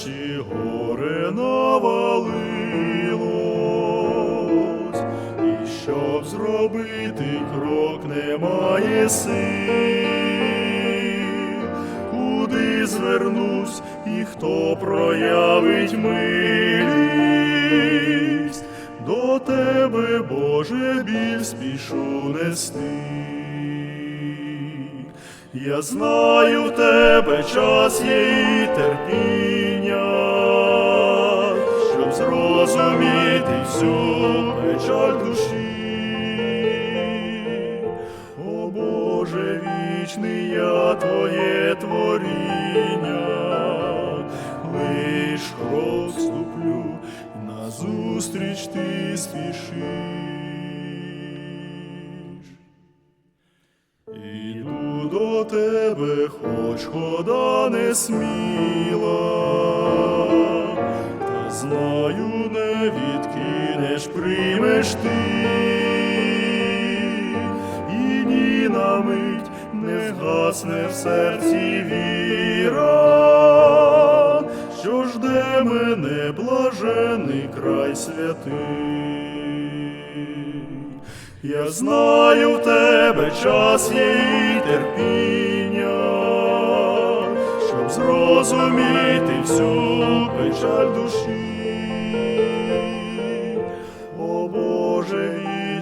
плечі горе навалилось, і щоб зробити крок немає сил, куди звернусь і хто проявить милість, до тебе, Боже, біль спішу нести. Я знаю в тебе час є і терпінь зрозуміти всю печаль душі. О Боже вічний, я твоє творіння, лиш крок назустріч ти спішиш. Іду до тебе, хоч хода не сміла, не відкинеш, приймеш ти, і ні на мить не гасне в серці віра, що жде мене блажений край святий. Я знаю в тебе час є терпіння, щоб зрозуміти всю печаль душі.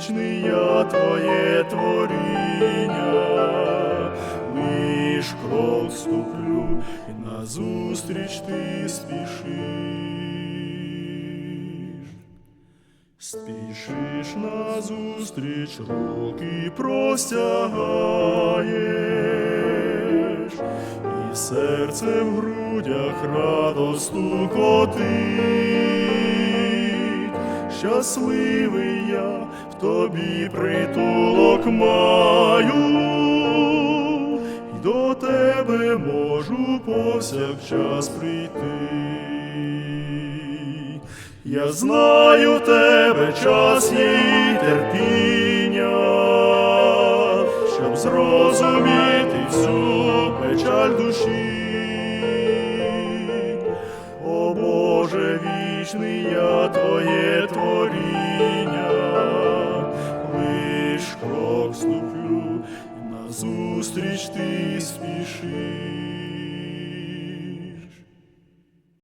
Вічний, я твоє творіння, лиш крок ступлю, і назустріч ти спішиш. Спішиш назустріч, руки простягаєш, і серце в грудях радосту котить. Щасливий я в тобі притулок маю, і до тебе можу повсякчас прийти. Я знаю тебе час і терпіння, щоб зрозуміти всю печаль душі. Вічний, я твоє творіння, лиш крок ступлю, назустріч ти спішиш.